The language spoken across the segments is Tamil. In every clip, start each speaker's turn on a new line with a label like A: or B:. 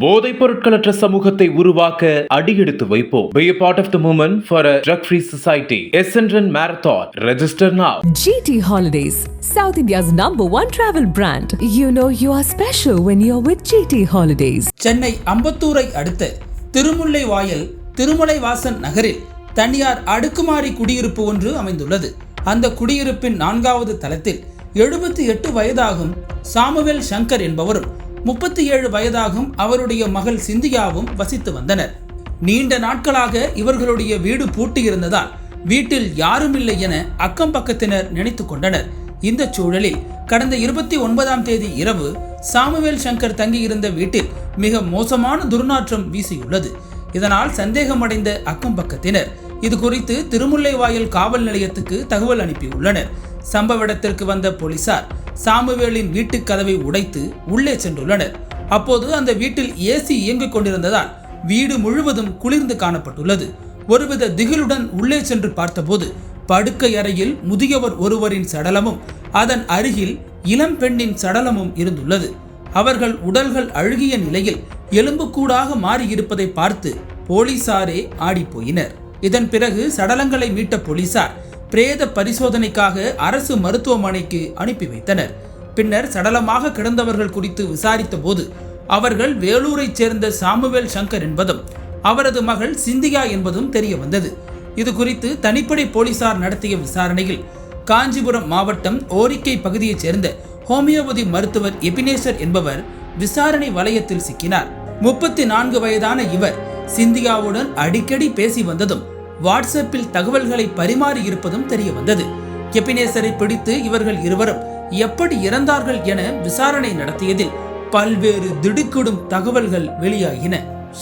A: போதைப் பொருட்களற்ற சமூகத்தை உருவாக்க அடியெடுத்து வைப்போம் Be a part of the movement for a drug-free society. Essendon Marathon. Register now.
B: GT Holidays, South India's number one travel brand. You know you are special when you're with GT Holidays.
C: Chennai அம்பத்தூரை அடுத்த திருமுல்லை வாயல் திருமலைவாசன் நகரில் தனியார் அடுக்குமாடி குடியிருப்பு ஒன்று அமைந்துள்ளது அந்த குடியிருப்பின் நான்காவது தளத்தில் எழுபத்தி எட்டு வயதாகும் சாமுவேல் சங்கர் என்பவரும் முப்பத்தி ஏழு வயதாகும் அவருடைய மகள் சிந்தியாவும் வசித்து வந்தனர். நீண்ட நாட்களாக இவர்களுடைய வீடு பூட்டியிருந்ததால் வீட்டில் யாருமில்லை என அக்கம் பக்கத்தினர் நினைத்து கொண்டனர். இந்த சூழலில் கடந்த இருபத்தி ஒன்பதாம் தேதி இரவு சாமுவேல் சங்கர் தங்கியிருந்த வீட்டில் மிக மோசமான துர்நாற்றம் வீசியுள்ளது. இதனால் சந்தேகமடைந்த அக்கம் பக்கத்தினர் இது குறித்து திருமுல்லைவாயல் காவல் நிலையத்துக்கு தகவல் அனுப்பியுள்ளனர். சம்பவ இடத்திற்கு வந்த போலீசார் சாமுவேலின் வீட்டுக் கதவை உடைத்து உள்ளே சென்றுள்ளனர். அப்போது அந்த வீட்டில் ஏசி இயங்கிக் கொண்டிருந்ததால் வீடு முழுவதும் குளிர்ந்து காணப்பட்டுள்ளது. ஒருவித திகிலுடன் உள்ளே சென்று பார்த்தபோது படுக்கை அறையில் முதியவர் ஒருவரின் சடலமும் அதன் அருகில் இளம் பெண்ணின் சடலமும் இருந்துள்ளது. அவர்கள் உடல்கள் அழுகிய நிலையில் எலும்புக்கூடாக மாறியிருப்பதை பார்த்து போலீசாரே ஆடிப்போயினர். இதன் பிறகு சடலங்களை மீட்ட போலீசார் பிரேத பரிசோதனைக்காக அரசு மருத்துவமனைக்கு அனுப்பி வைத்தனர். பின்னர் சடலமாக கிடந்தவர்கள் குறித்து விசாரித்த போது அவர்கள் வேலூரைச் சேர்ந்த சாமுவேல் சங்கர் என்பதும் அவரது மகள் சிந்தியா என்பதும் தெரிய வந்தது இது குறித்து தனிப்படை போலீசார் நடத்திய விசாரணையில் காஞ்சிபுரம் மாவட்டம் ஓரிக்கை பகுதியைச் சேர்ந்த ஹோமியோபதி மருத்துவர் எபினேசர் என்பவர் விசாரணை வலயத்தில் சிக்கினார். முப்பத்தி நான்கு வயதான இவர் சிந்தியாவுடன் அடிக்கடி பேசி வந்ததும் வாட்ஸ்அப்பில் தகவல்களை பரிமாறி இருப்பதும் தெரிய வந்தது எபினேசரை பிடித்து இவர்கள் இருவரும் எப்படி இறந்தார்கள் என விசாரணை நடத்தியதில் பல்வேறு திடுக்கிடும் தகவல்கள் வெளியாகின.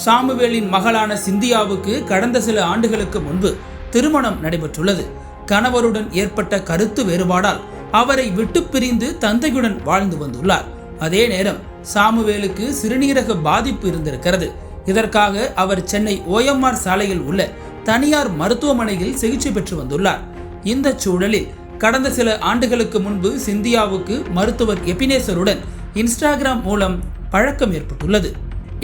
C: சாமுவேலின் மகளான சிந்தியாவுக்கு கடந்த சில ஆண்டுகளுக்கு முன்பு திருமணம் நடைபெற்றுள்ளது. கணவருடன் ஏற்பட்ட கருத்து வேறுபாடால் அவரை விட்டு பிரிந்து தந்தையுடன் வாழ்ந்து வந்துள்ளார். அதே நேரம் சாமுவேலுக்கு சிறுநீரக பாதிப்பு இருந்திருக்கிறது. இதற்காக அவர் சென்னை ஓஎம்ஆர் சாலையில் உள்ள தனியார் மருத்துவமனையில் சிகிச்சை பெற்று வந்துள்ளார். இந்த சூழலில் கடந்த சில ஆண்டுகளுக்கு முன்பு சிந்தியாவுக்கு மருத்துவர் எபினேசருடன் இன்ஸ்டாகிராம் மூலம் பழக்கம் ஏற்பட்டுள்ளது.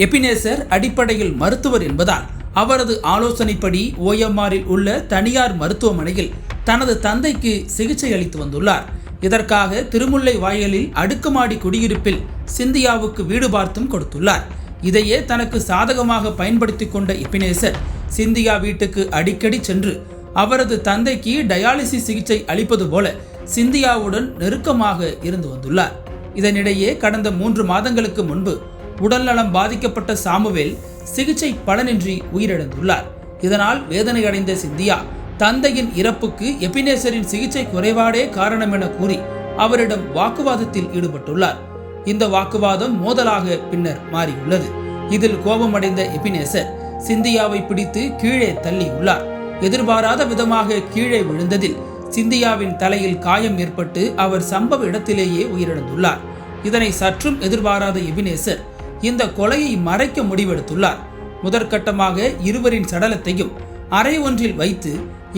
C: எபினேசர் அடிப்படையில் மருத்துவர் என்பதால் அவரது ஆலோசனைப்படி ஓஎம்ஆரில் உள்ள தனியார் மருத்துவமனையில் தனது தந்தைக்கு சிகிச்சை அளித்து வந்துள்ளார். இதற்காக திருமுல்லை வாயலில் அடுக்குமாடி குடியிருப்பில் சிந்தியாவுக்கு வீடு பார்த்தும் கொடுத்துள்ளார். இதையே தனக்கு சாதகமாக பயன்படுத்தி கொண்ட எபினேசர் சிந்தியா வீட்டுக்கு அடிக்கடி சென்று அவரது தந்தைக்கு டயாலிசிஸ் சிகிச்சை அளிப்பது போல சிந்தியாவுடன் நெருக்கமாக இருந்து வந்துள்ளார். இதனிடையே கடந்த மூன்று மாதங்களுக்கு முன்பு உடல்நலம் பாதிக்கப்பட்ட சாமுவேல் சிகிச்சை பலனின்றி உயிரிழந்துள்ளார். இதனால் வேதனையடைந்த சிந்தியா தந்தையின் இறப்புக்கு எபினேசரின் சிகிச்சை குறைபாடே காரணம் என கூறி அவரிடம் வாக்குவாதத்தில் ஈடுபட்டுள்ளார். இந்த வாக்குவாதம் மோதலாக பின்னர் மாறியுள்ளது. இதில் கோபமடைந்த எபினேசர் சிந்தியாவை பிடித்து கீழே தள்ளியுள்ளார். எதிர்பாராத விதமாக கீழே விழுந்ததில் சிந்தியாவின் தலையில் காயம் ஏற்பட்டு அவர் சம்பவ இடத்திலேயே உயிரிழந்துள்ளார். இதனை சற்றும் எதிர்பாராத எபினேசர் இந்த கொலையை மறைக்க முடிவெடுத்துள்ளார். முதற்கட்டமாக இருவரின் சடலத்தையும் அறை ஒன்றில் வைத்து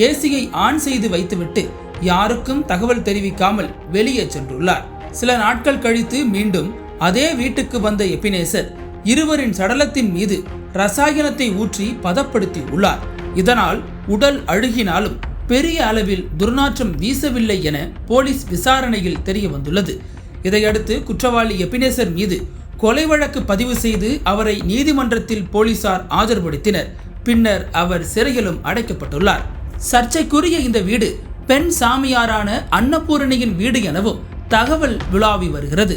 C: ஏசியை ஆன் செய்து வைத்துவிட்டு யாருக்கும் தகவல் தெரிவிக்காமல் வெளியே சென்றுள்ளார். சில நாட்கள் கழித்து மீண்டும் அதே வீட்டுக்கு வந்த எபினேசர் இருவரின் சடலத்தின் மீது ரசாயனத்தை ஊற்றி பதப்படுத்தி உள்ளார் இதனால் உடல் அழுகினாலும் பெரிய அளவில் துர்நாற்றம் வீசவில்லை என போலீஸ் விசாரணையில் தெரிய வந்துள்ளது இதையடுத்து குற்றவாளி எபினேசர் மீது கொலை வழக்கு பதிவு செய்து அவரை நீதிமன்றத்தில் போலீசார் ஆஜர்படுத்தினர். பின்னர் அவர் சிறையிலும் அடைக்கப்பட்டுள்ளார். சர்ச்சைக்குரிய இந்த வீடு பெண் சாமியாரான அன்னபூரணியின் வீடு எனவும் தகவல் விழாவி வருகிறது.